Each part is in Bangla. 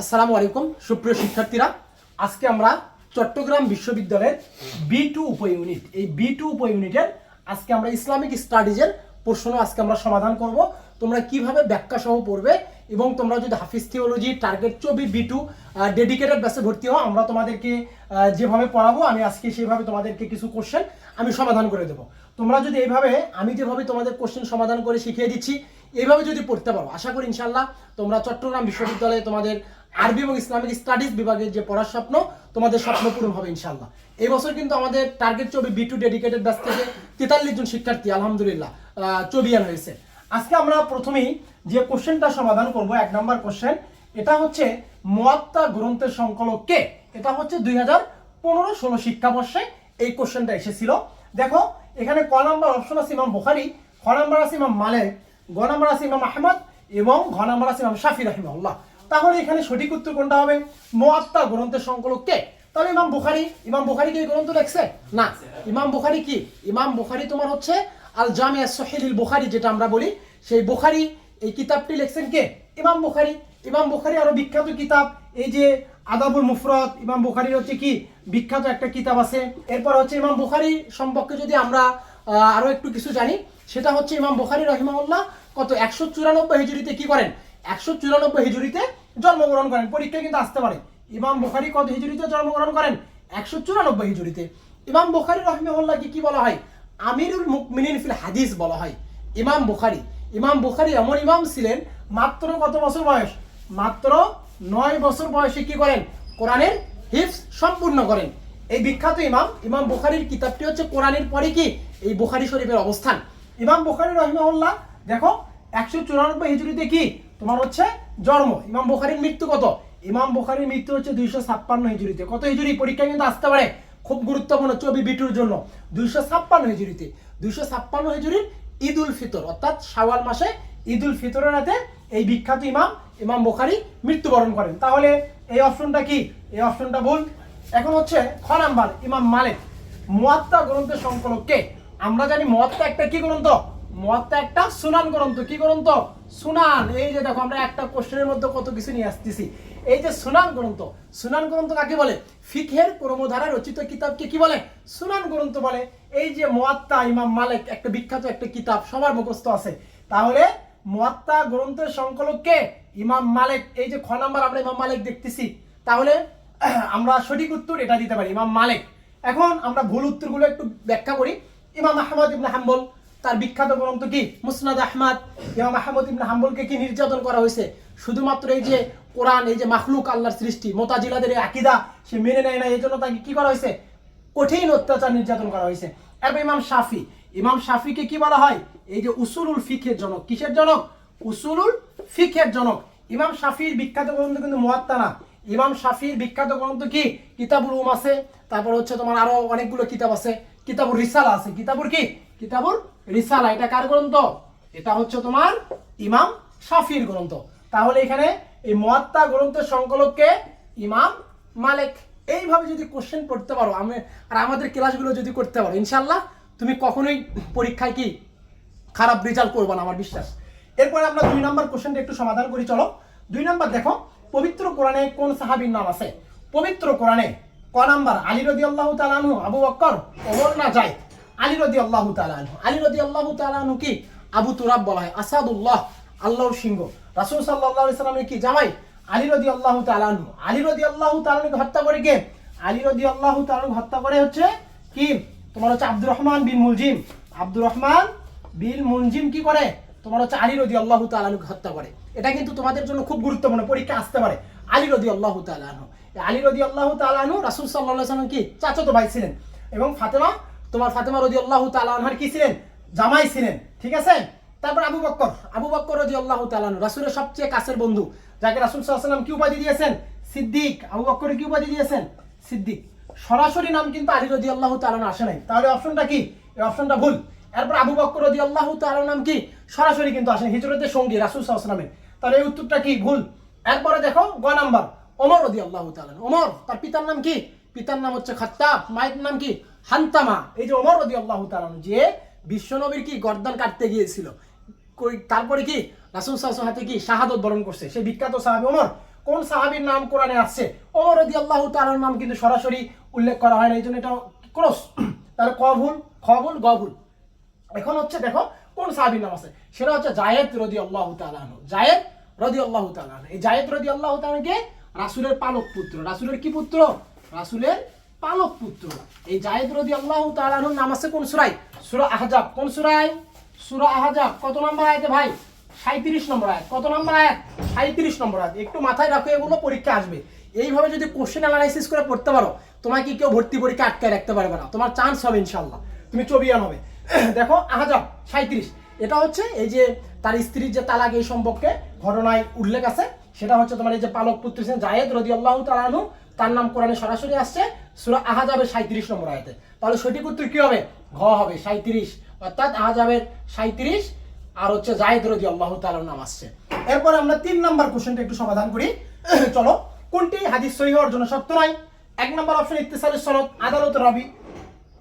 আসসালামু আলাইকুম, সুপ্রিয় শিক্ষার্থীরা। আজকে আমরা চট্টগ্রাম বিশ্ববিদ্যালয়ের বি টু উপ ইউনিট এই বি টু উপ ইউনিটের আজকে আমরা ইসলামিক স্টাডিজের প্রশ্ন আজকে আমরা সমাধান করব। তোমরা কীভাবে ব্যাখ্যা সহ পড়বে এবং তোমরা যদি হাফিজ থিওলজি টার্গেট চবি বি টু ডেডিকেটেড ব্যাসে ভর্তি হও, আমরা তোমাদেরকে যেভাবে পড়াবো, আমি আজকে সেভাবে তোমাদেরকে কিছু কোশ্চেন আমি সমাধান করে দেবো। তোমরা যদি এইভাবে আমি যেভাবে তোমাদের কোশ্চেন সমাধান করে শিখিয়ে দিচ্ছি এইভাবে যদি পড়তে পারো, আশা করি ইনশাল্লাহ তোমরা চট্টগ্রাম বিশ্ববিদ্যালয়ে তোমাদের আরবি এবং ইসলামিক স্টাডিজ বিভাগের যে পড়ার স্বপ্ন, তোমাদের স্বপ্ন পূরণ হবে ইনশাল্লাহ এই বছর কিন্তু আমাদের টার্গেট চবি বি টু ডেডিকেটেড ব্যাচ থেকে তেতাল্লিশ জন শিক্ষার্থী, আলহামদুলিল্লাহ চবিয়ান হয়েছে। আজকে আমরা প্রথমেই যে কোশ্চেনটা সমাধান করব, এক নম্বর কোশ্চেন, এটা হচ্ছে মোয়াত্তা গ্রন্থের সংকলক কে? এটা হচ্ছে দুই হাজার পনেরো ষোলো শিক্ষাবর্ষে এই কোশ্চেনটা এসেছিল। দেখো, এখানে ক নাম্বার অপশন আছে ইমাম বুখারি, খ নাম্বার আছে ইমাম মালেক, গ নাম্বার আছে ইমাম আহমদ এবং ঘ নাম্বার আছে ইমাম শাফি রহিমাল্লাহ তাহলে এখানে সঠিক উত্তর কোনটা হবে? মোয়াত্তা গ্রন্থের সংকলক কে? তাহলে ইমাম বুখারি ইমাম বুখারি কি গ্রন্থ লেখছে না। ইমাম বুখারি কি? ইমাম বুখারি তোমার হচ্ছে আল জামিয়া সহিল বুখারি যেটা আমরা বলি। সেই বুখারি এই কিতাবটি লিখছেন কে? ইমাম বুখারি। ইমাম বুখারি আরও বিখ্যাত কিতাব। এই যে আদাবুল মুফরত ইমাম বুখারির হচ্ছে কি? বিখ্যাত একটা কিতাব আছে। এরপর হচ্ছে ইমাম বুখারি সম্পর্কে যদি আমরা আরও একটু কিছু জানি, সেটা হচ্ছে ইমাম বুখারি রহিমাউল্লাহ কত? একশো চুরানব্বই হিজুরিতে কি করেন? একশো চুরানব্বই হিজুরিতে জন্মগ্রহণ করেন। পরীক্ষা কিন্তু আসতে পারে। ইমাম বুখারি কত হিজুরিতে জন্মগ্রহণ করেন? একশো চুরানব্বই হিজুরিতে। ইমাম বুখারি রহিমাউল্লাহকে কি বলা হয়? আমিরুল মুকমিনিন ফিল হাদিস বলা হয়। ইমাম বুখারি। ইমাম বুখারি এমন ইমাম ছিলেন, মাত্র কত বছর বয়স? মাত্র নয় বছর বয়সে কি করেন? কোরআনের হিফস সম্পূর্ণ করেন। এই বিখ্যাত ইমাম ইমাম বুখারির কিতাবটি হচ্ছে কোরআনের পরে কি? এই বুখারি শরীফের অবস্থান। ইমাম বুখারি রহিমাহুল্লাহ, দেখো, একশো চুরানব্বই হিজুরিতে কি? তোমার হচ্ছে জন্ম, ইমাম বুখারির মৃত্যু কত? ইমাম বুখারির মৃত্যু হচ্ছে দুইশো ছাপ্পান্ন হিজুরিতে কত হিজুরি পরীক্ষা কিন্তু আসতে পারে। খুব গুরুত্বপূর্ণ চবি বিটুর জন্য। দুইশো ছাপ্পান্ন হিজুরিতে দুইশো ছাপ্পান্ন হিজুরির ঈদ উল ফিতর, অর্থাৎ শাওয়াল মাসে ঈদ উল ফিতরের রাতে এই বিখ্যাত ইমাম ইমাম বুখারি মৃত্যুবরণ করেন। তাহলে এই অপশনটা কি? এই অপশনটা ভুল। এখন হচ্ছে খ নাম্বার, ইমাম মালিক। মুয়াত্তা গ্রন্থের সংকলক কে? আমরা জানি মুয়াত্তা একটা কি গ্রন্থ? মুয়াত্তা একটা সুনান গ্রন্থ। কি গ্রন্থ? সুনান এই যে দেখো, আমরা একটা কোশ্চেনের মধ্যে কত কিছু নিয়ে আসতেছি। এই যে সুনান গ্রন্থ সুনান গ্রন্থ কাকে বলে? ফিখের ক্রমধারা রচিত কিতাবকে কি বলে? সুনান গ্রন্থ বলে। এই যে মুয়াত্তা ইমাম মালিক, একটা বিখ্যাত একটা কিতাব, সবার মুখস্থ আছে। তাহলে মুয়াত্তা গ্রন্থের সংকলক কে? ইমাম মালিক। এই যে খ নাম্বার আমরা ইমাম মালিক দেখতেছি। তাহলে আমরা সঠিক উত্তর এটা দিতে পারি, ইমাম মালিক। এখন আমরা ভুল উত্তরগুলো একটু ব্যাখ্যা করি। ইমাম আহমদ ইবনে হাম্বল তার বিখ্যাত গ্রন্থ কি? মুসনাদ আহমদ, ইমাম আহমদ ইবনে হাম্বলকে কি নির্যাতন করা হয়েছে? শুধুমাত্র এই যে কোরআন, এই যে মাখলুক আল্লাহর সৃষ্টি, মোতাজিলাদের এই আকিদা, সে মেনে নেয় না এই জন্য তাকে কি করা হয়েছে? কঠিন অত্যাচার নির্যাতন করা হয়েছে। এরপর ইমাম শাফি, ইমাম শাফিকে কি বলা হয়? এই যে উসুলুল ফিখের জনক, কিসের জনক? উসুলুল ফিখের জনক। ইমাম শাফির বিখ্যাত গ্রন্থ কিন্তু মুয়াত্তা না ইমাম শাফির বিখ্যাত গ্রন্থ কি? কিতাবুল উম আছে। তারপর হচ্ছে তোমার আরও অনেকগুলো কিতাব আছে। কিতাবুর রিসালা আছে। কিতাবুর কি? কিতাবুর রিসালা, এটা কার গ্রন্থ? এটা হচ্ছে তোমার ইমাম শাফির গ্রন্থ। তাহলে এখানে এই মহাত্মা গ্রন্থের সংকলককে ইমাম মালিক। এইভাবে যদি কোশ্চেন পড়তে পারো, আমি আর আমাদের ক্লাসগুলো যদি করতে পারো ইনশাল্লাহ তুমি কখনোই পরীক্ষায় কি খারাপ রেজাল্ট করবে না, আমার বিশ্বাস। এরপরে আমরা দুই নম্বর কোশ্চেনটা একটু সমাধান করি, চলো। দুই নম্বর দেখো, পবিত্র কোরআনে কোন সাহাবীর নাম আছে? পবিত্র কোরআনে ক নাম্বার? আলী রদি আল্লাহ তালানহু আবু বক্কর, ওমর না যায় আলী রদি আল্লাহ তালানহু আলী রদি আল্লাহ তালানহু কি? আবু তুরাব বলা হয়। আসাদুল্লাহ, আল্লাহর সিংহ। রাসূল আলাইহি সাল্লামের কি? জামাই। আলী রদি আল্লাহ তালানহু আলী রদি আল্লাহ তালানহুকে হত্যা করে কে? আলী রদি আল্লাহ তালানহু হত্যা করে হচ্ছে কি? তোমার হচ্ছে আব্দুর রহমান বিন মুলজিম। আব্দুর রহমান বিন মুনজিম কি করে? তোমার হচ্ছে আলী রদি আল্লাহ তালানুকে হত্যা করে। এটা কিন্তু তোমাদের জন্য খুব গুরুত্বপূর্ণ, পরীক্ষা আসতে পারে। আলী রদি আল্লাহ তালানু আলী রদি আল্লাহ তালানু রাসুল সাল্লাহ সাল্লাম কি? চাচাতো ভাই ছিলেন। এবং ফাতেমা তোমার ফাতেমা রদি আল্লাহ তালানহার কি ছিলেন? জামাই ছিলেন, ঠিক আছে? তারপর আবু বক্কর আবু বক্কর রদি আল্লাহ তালানু রাসুলের সবচেয়ে কাছের বন্ধু, যাকে রাসুল সাল্লাম কি উপাধি দিয়েছেন? সিদ্দিক। আবু বক্কর কি উপাধি দিয়েছেন? সিদ্দিক। সরাসরি নাম কিন্তু আলী রদি আল্লাহ তালান আসে নাই। তাহলে অপশনটা কি? এই অপশনটা ভুল। এরপর আবু বক্কর রদি আল্লাহ তালার নাম কি? সরাসরি কিন্তু আসেন হিজরতের সঙ্গী রাসুল সাল্লামের তাহলে এই উত্তরটা কি? ভুল। এরপরে দেখো, গ নাম্বার, ওমর রদি আল্লাহ তালান ওমর, তার পিতার নাম কি? পিতার নাম হচ্ছে খাত্তাব, মায়ের নাম কি? হান্তামা। এই যে ওমর রদি আল্লাহ তালান যে বিশ্বনবীর কি গর্দান কাটতে গিয়েছিল। তারপরে কি? রাসুল সাল্লাম হাতে কি শাহাদত বরণ করছে? সেই বিখ্যাত সাহাবি ওমর। কোন সাহাবীর নাম কোরআনে আসছে? ওমর রাদিয়াল্লাহু তাআলার নাম কিন্তু সরাসরি উল্লেখ করা হয় না এই জন্য এটা ক্রস। তাহলে ক ভুল? খ ভুল, গ ভুল। এখন হচ্ছে দেখো, কোন সাহাবীর নাম আছে? সেটা হচ্ছে জায়েদ রদি আল্লাহ তালানহ জায়েদ রদি আল্লাহ তালান এই জায়েদ রদি আল্লাহ তালানকে রাসুলের পালক পুত্র। রাসুলের কি পুত্র? রাসুলের পালক পুত্র। এই জায়েদ রদি আল্লাহ তালানহুর নাম আছে কোন সুরাই সুরা আহজাব। কোন সুরাই সুরা আহজাব। কত নম্বর আয়তে ভাই? সাঁত্রিশ নম্বর আয়াত। কত নম্বর আয়াত? সাঁত্রিশ নম্বর আয়াত। একটু মাথায় রাখো, এগুলো পরীক্ষা আসবে। এইভাবে যদি কোশ্চেন অ্যানালাইসিস করে পড়তে পারো তোমাকে কেউ ভর্তি পরীক্ষা আটকায় রাখতে পারবে না। তোমার চান্স হবে ইনশাল্লাহ তুমি চবিয়ান হবে। দেখো, আহাজাব সাঁত্রিশ এটা হচ্ছে এই যে তার স্ত্রীর যে তালাক এই সম্পর্কে ঘটনায় উল্লেখ আছে। সেটা হচ্ছে তোমার এই যে পালক পুত্র জায়েদ রদি আল্লাহ তালানু তার নাম কোরআনে সরাসরি আসছে, সুরা আহাজাবের সাঁত্রিশ নম্বর আয়াতে। তাহলে সঠিক উত্তর কি হবে? ঘ হবে সাঁত্রিশ অর্থাৎ আহাজাবের সাঁত্রিশ আর হচ্ছে জায়েদ রদি আল্লাহ তালার নাম আসছে। এরপর আমরা তিন নাম্বার কোশ্চেনটা একটু সমাধান করি। চলো, কোনটি হাদিস সহি হওয়ার জন্য সত্য নয় এক নম্বর অপশন ইত্তেসালের সনদ, আদালত রবি।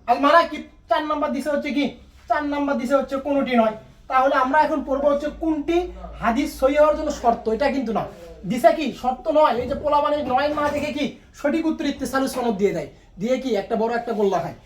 আর মারা কি চার নাম্বার দিছে হচ্ছে কি? চার নাম্বার দিছে হচ্ছে কোনটি নয়। তাহলে আমরা এখন পড়ব হচ্ছে কোনটি হাদিস সহি হওয়ার জন্য শর্ত, এটা কিন্তু না। দিছে কি? শর্ত নয়। এই যে পোলা মানে নয় না দেখে কি সঠিক উত্তর ইত্তেসালের সনদ দিয়ে দেয়। দিয়ে কি একটা বড় একটা গোল্লা খায়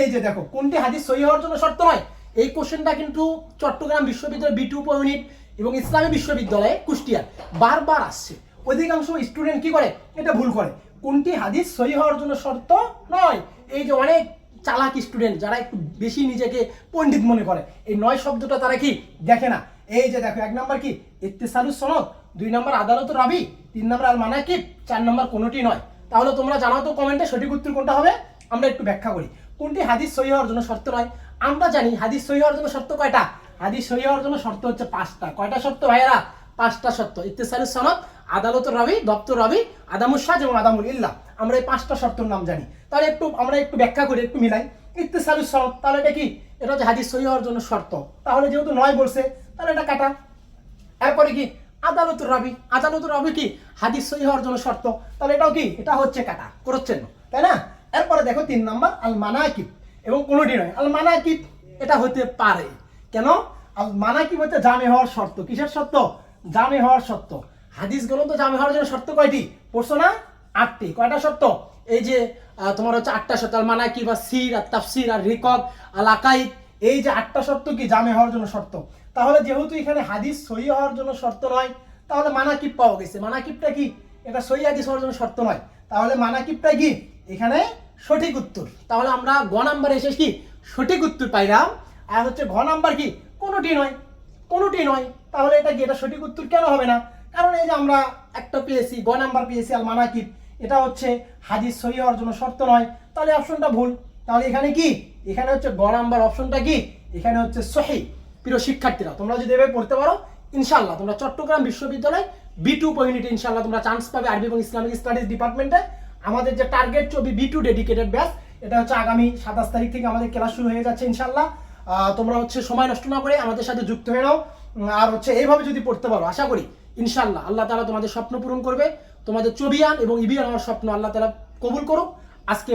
এই যে দেখো, কোনটি হাদিস সহি হওয়ার জন্য শর্ত নয়? এই কোশ্চেনটা কিন্তু চট্টগ্রাম বিশ্ববিদ্যালয় বি টু ইউনিট এবং ইসলামী বিশ্ববিদ্যালয়ে কুষ্টিয়ার বারবার আসছে। অধিকাংশ স্টুডেন্ট কি করে? এটা ভুল করে। কোনটি হাদিস সহি হওয়ার জন্য শর্ত নয়? এই যে অনেক চালাক স্টুডেন্ট যারা একটু বেশি নিজেকে পণ্ডিত মনে করে, এই নয় শব্দটা তারা কি দেখে না? এই যে দেখো, এক নাম্বার কি? ইত্তেসালু সনদ, দুই নাম্বার আদালত রাবি, তিন নাম্বার আল মানাকিব, চার নাম্বার কোনোটি নয়। তাহলে তোমরা জানাও তো কমেন্টে সঠিক উত্তর কোনটা হবে, আমরা একটু ব্যাখ্যা করি। কোনটি হাদিস সহি হওয়ার জন্য শর্ত নয়? আমরা জানি হাদিস সহি হওয়ার জন্য শর্ত কয়টা? হাদিস সহি হওয়ার জন্য শর্ত হচ্ছে পাঁচটা। কয়টা শর্ত ভাইয়েরা? পাঁচটা শর্ত। ইত্তেসালু সনদ, আদালত রবি, দপ্তর রবি আদামুল সাজ এবং আদামুল ইল্লা। আমরা এই পাঁচটা শর্তের নাম জানি। তাহলে একটু, আমরা একটু ব্যাখ্যা করি, একটু মিলাই। ইত্তেসালু সনদ, তাহলে এটা কি? এটা হচ্ছে হাদিস সহি হওয়ার জন্য শর্ত। তাহলে যেহেতু নয় বলছে তাহলে এটা কাটা। এরপরে কি? আদালতুর রবি। আদালতুর রবি কি? হাদিস সহি হওয়ার জন্য শর্ত। তাহলে এটাও কি? এটা হচ্ছে কাটা করছেন তাই না? এরপরে দেখো তিন নাম্বার আল মানাকিব এবং কোনোটি নয়। আল মানাকিব এটা হতে পারে। কেন? আল মানাকিব হচ্ছে জামে হওয়ার শর্ত। কিসের শর্ত? জামে হওয়ার শর্ত। হাদিস গ্রন্থ জামে হওয়ার জন্য শর্ত কয়টি? পড়ছো না? আটটি। কয়টা শর্ত? এই যে তোমার হচ্ছে আটটা শর্ত আল মানাকিব আর সির আর তাফসির আর রিকক আল আকাইদ এই যে আটটা শর্ত কি? জামে হওয়ার জন্য শর্ত। তাহলে যেহেতু এখানে হাদিস সহি হওয়ার জন্য শর্ত নয়, তাহলে মানাকিব পাওয়া গেছে। মানাকিবটা কি? এটা সহি হাদিস হওয়ার জন্য শর্ত নয়। তাহলে মানাকিবটা কি? এখানে সঠিক উত্তর। তাহলে আমরা গ নাম্বারে এসে কি? সঠিক উত্তর পাইলাম। আর হচ্ছে ঘ নাম্বার কি? কোনোটি নয়। কোনোটি নয়। তাহলে এটা কি? এটা সঠিক উত্তর কেন হবে না? কারণ এই যে আমরা একটা পেয়েছি, গ নাম্বার পেয়েছি আর মানাকিব এটা হচ্ছে হাদিস সহি হওয়ার জন্য শর্ত নয়। তাহলে অপশনটা ভুল। তাহলে এখানে কি? এখানে হচ্ছে গ নাম্বার অপশনটা কি? এখানে হচ্ছে সহি। প্রিয় শিক্ষার্থীরা, তোমরা যদি এভাবে পড়তে পারো ইনশাল্লাহ তোমরা চট্টগ্রাম বিশ্ববিদ্যালয় বি টু ইউনিট ইনশাল্লাহ তোমরা চান্স পাবে আরবি এবং ইসলামিক স্টাডিজ ডিপার্টমেন্টে আমাদের যে টার্গেট চবি বি টু ডেডিকেটেড ব্যাচ এটা হচ্ছে আগামী সাতাশ তারিখ থেকে আমাদের ক্লাস শুরু হয়ে যাচ্ছে ইনশাল্লাহ তোমরা হচ্ছে সময় নষ্ট না করে আমাদের সাথে যুক্ত হয়ে নাও। আর হচ্ছে এইভাবে যদি পড়তে পারো, আশা করি ইনশাল্লাহ আল্লাহ তালা তোমাদের স্বপ্ন পূরণ করবে। তোমাদের চবিয়ান এবং ইবিয়ান হওয়ার স্বপ্ন আল্লাহ তালা কবুল করুক। আজকে